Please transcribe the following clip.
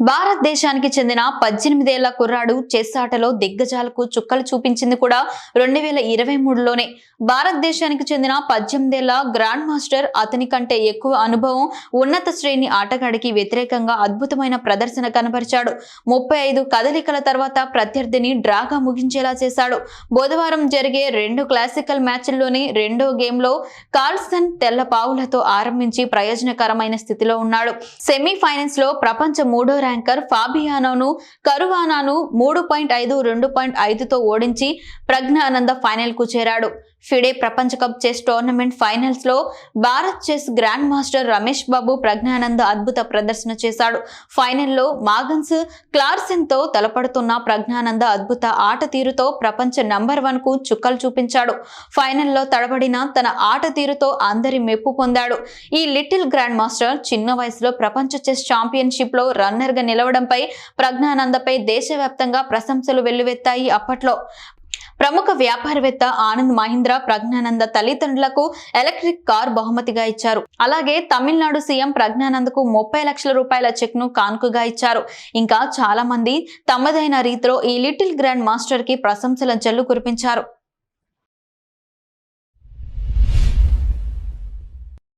భారతదేశానికి చెందిన పద్దెనిమిదేళ్ళ కుర్రాడు చెస్ ఆటలో దిగ్గజాలకు చుక్కలు చూపించింది కూడా రెండు వేల ఇరవై మూడులోనే. భారతదేశానికి చెందిన పద్దెనిమిదేళ్ళ గ్రాండ్ మాస్టర్ అతని కంటే ఎక్కువ అనుభవం ఉన్నత శ్రేణి ఆటగాడికి వ్యతిరేకంగా అద్భుతమైన ప్రదర్శన కనబరిచాడు. ముప్పై ఐదు కదలికల తర్వాత ప్రత్యర్థిని డ్రాగా ముగించేలా చేశాడు. బుధవారం జరిగే రెండు క్లాసికల్ మ్యాచ్ల్లోని రెండో గేమ్లో కార్ల్సన్ తెల్ల పావులతో ఆరంభించి ప్రయోజనకరమైన స్థితిలో ఉన్నాడు. సెమీఫైనల్స్లో ప్రపంచ మూడో ర్యాంకర్ ఫాబియానోను కరువానాను మూడు పాయింట్ ఐదు రెండు పాయింట్ ఐదుతో ఓడించి ప్రజ్ఞానంద ఫైనల్కు చేరాడు. ఫిడే ప్రపంచ cup chess tournament ఫైనల్స్లో Bharat chess grand master Ramesh Babu Praggnanandhaa అద్భుత ప్రదర్శన చేశాడు. ఫైనల్లో మాగన్స్ క్లార్సిన్తో తలపడుతున్న ప్రజ్ఞానంద అద్భుత ఆట తీరుతో ప్రపంచ నంబర్ వన్కు చుక్కలు చూపించాడు. ఫైనల్లో తడబడిన తన ఆట తీరుతో అందరి మెప్పు పొందాడు. ఈ లిటిల్ గ్రాండ్ మాస్టర్ చిన్న వయసులో ప్రపంచ చెస్ ఛాంపియన్షిప్లో రన్నర్ గా నిలవడంపై ప్రజ్ఞానందపై దేశవ్యాప్తంగా ప్రశంసలు వెల్లువెత్తాయి అప్పట్లో. ప్రముఖ వ్యాపారవేత్త ఆనంద్ మహీంద్ర ప్రజ్ఞానంద తల్లిదండ్రులకు ఎలక్ట్రిక్ కార్ బహుమతిగా ఇచ్చారు. అలాగే తమిళనాడు సీఎం ప్రజ్ఞానందకు ముప్పై లక్షల రూపాయల చెక్ను కానుకగా ఇచ్చారు. ఇంకా చాలా మంది తమదైన రీతిలో ఈ లిటిల్ గ్రాండ్ మాస్టర్కి ప్రశంసల జల్లు కురిపించారు.